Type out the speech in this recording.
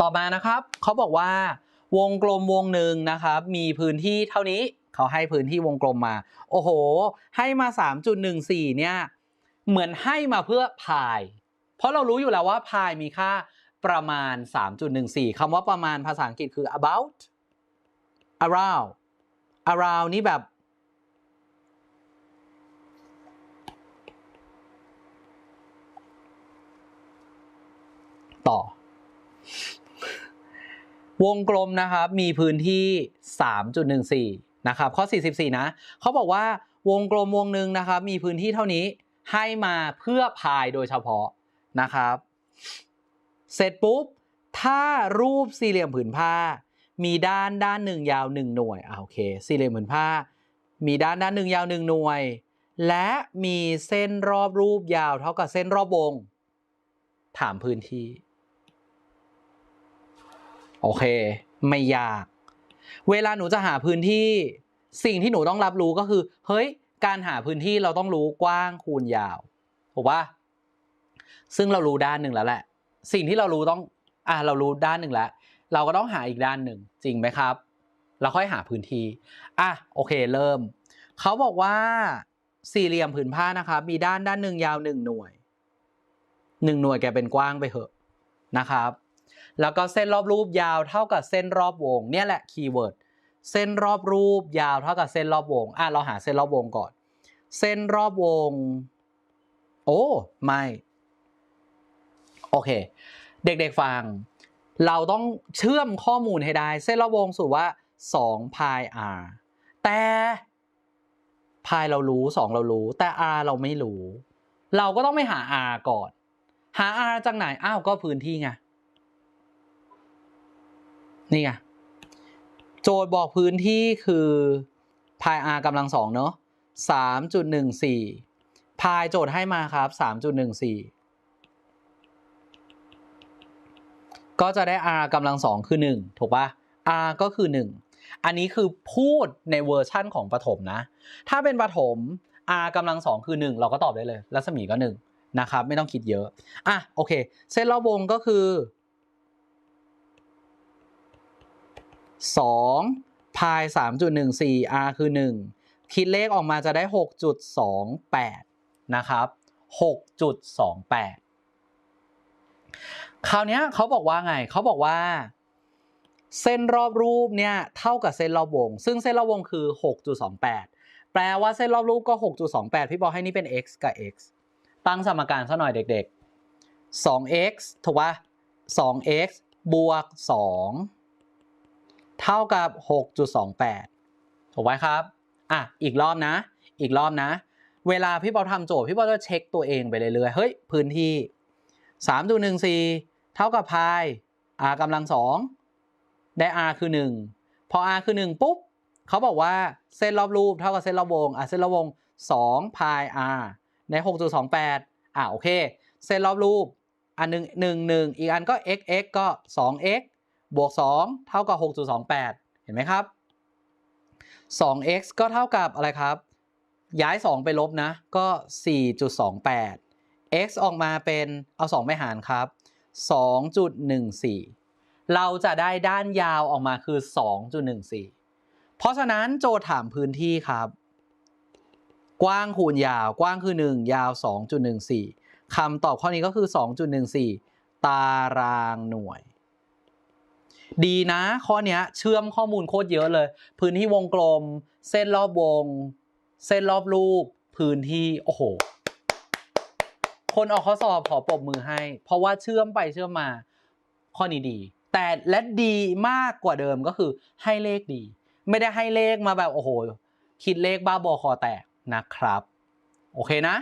ต่อมานะครับเขาบอกว่าวงกลมวงหนึ่งนะครับ มีพื้นที่เท่านี้เขาให้พื้นที่วงกลมมา โอ้โห ให้มา 3.14 เนี่ย เหมือนให้มาเพื่อพาย เพราะเรารู้อยู่แล้วว่าพายมีค่าประมาณ 3.14 คำว่าประมาณภาษาอังกฤษคือ about around around นี่แบบ ต่อ วงกลมนะครับมีพื้นที่ 3.14 นะครับ ข้อ 44 นะเขาบอกว่าวงกลมวงหนึ่งนะครับ มีพื้นที่เท่านี้ให้มาเพื่อพายโดยเฉพาะนะครับ เสร็จปุ๊บ ถ้ารูปสี่เหลี่ยมผืนผ้า มีด้านด้านหนึ่งยาวหนึ่งหน่วยอ่าโอเค สี่เหลี่ยมผืนผ้า มีด้านด้านหนึ่งยาวหนึ่งหน่วย และมีเส้นรอบรูปยาวเท่ากับเส้นรอบวง ถามพื้นที่ โอเค ไม่ยาก เวลาหนูจะหาพื้นที่สิ่งที่หนูต้องรับรู้ก็คือ เฮ้ย การหาพื้นที่เราต้องรู้กว้างคูณยาวถูกปะซึ่งเรารู้ด้านหนึ่งแล้วแหละ สิ่งที่เรารู้ต้องอะเรารู้ด้านหนึ่งแล้ว เราก็ต้องหาอีกด้านหนึ่งจริงไหมครับ เราค่อยหาพื้นที่อะโอเคเริ่ม เขาบอกว่าสี่เหลี่ยมผืนผ้านะครับ มีด้านด้านหนึ่งยาวหนึ่งหน่วยหนึ่งหน่วยแกเป็นกว้างไปเหอะนะครับ แล้วก็เส้นรอบรูปยาวเท่ากับเส้นรอบวง เนี่ยแหละคีย์เวิร์ด เส้นรอบรูปยาวเท่ากับเส้นรอบวง อะเราหาเส้นรอบวงก่อน เส้นรอบวง โอ้ ไม่ โอเค เด็กๆฟัง เราต้องเชื่อมข้อมูลให้ได้ เส้นรอบวงสูตรว่า2 pi r แต่พายเรารู้ 2 เรารู้ แต่ r เราไม่รู้ เราก็ต้องไปหา r ก่อน หา r จากไหน อ้าว ก็พื้นที่ไง นี่ไงโจทย์บอกพื้นที่คือ pi r กำลังสองเนอะ3.14พายโจทย์ให้มาครับ3.14ก็จะได้ r กำลังสองคือ1ถูกปะ r ก็คือ1อันนี้คือพูดในเวอร์ชั่นของประถมนะ ถ้าเป็นประถม r กำลังสองคือ1เราก็ตอบได้เลย รัศมีก็1นะครับ ไม่ต้องคิดเยอะ อะ โอเค เส้นรอบวงก็คือ 2 พาย 3.14 r คือ 1 คิดเลขออกมาจะได้ 6.28 นะครับ 6.28 คราวนี้เขาบอกว่าไง เขาบอกว่า เส้นรอบรูปเนี่ย เท่ากับเส้นรอบวง ซึ่งเส้นรอบวงคือ 6.28 แปลว่าเส้นรอบรูปก็ 6.28 พี่บอกให้นี่เป็น x กับ x ตั้งสมการซะหน่อยเด็ก ๆ 2x ถูกป่ะ 2x บวก 2 เท่ากับ 6.28 ถูกไหมครับ อะ อีกรอบนะ อีกรอบนะ เวลาพี่บอลทำโจทย์พี่บอลจะเช็คตัวเองไปเรื่อยๆ เฮ้ย พื้นที่ 3.14 เท่ากับพาย r กำลัง 2 ได้ r คือ 1 พอ r คือ 1 ปุ๊บเขาบอกว่าเส้นรอบรูปเท่ากับเส้นรอบวง อะ เส้นรอบวง2พาย r ใน 6.28 อะ โอเค เส้นรอบรูปอันหนึ่งหนึ่งหนึ่งอีกอันก็ x x ก็ 2x บวก 2 เท่ากับ 6.28 เห็นไหมครับ 2x ก็เท่ากับอะไรครับ ย้าย 2 ไปลบนะ ก็ 4.28 x ออกมาเป็นเอา 2 ไปหารครับ 2.14 เราจะได้ด้านยาวออกมาคือ 2.14 เพราะฉะนั้นโจทย์ถามพื้นที่ครับ กว้างคูณยาวกว้างคือ 1 ยาว 2.14คำตอบข้อนี้ก็คือ 2.14 ตารางหน่วย ดีนะ ข้อเนี้ยเชื่อมข้อมูลโคตรเยอะเลย พื้นที่วงกลม เส้นรอบวง เส้นรอบรูป พื้นที่โอ้โห คนออกข้อสอบขอปรบมือให้ เพราะว่าเชื่อมไปเชื่อมมา ข้อนี้ดี แต่และดีมากกว่าเดิมก็คือให้เลขดี ไม่ได้ให้เลขมาแบบโอ้โห คิดเลขบ้าบอคอแตกนะครับ โอเคนะ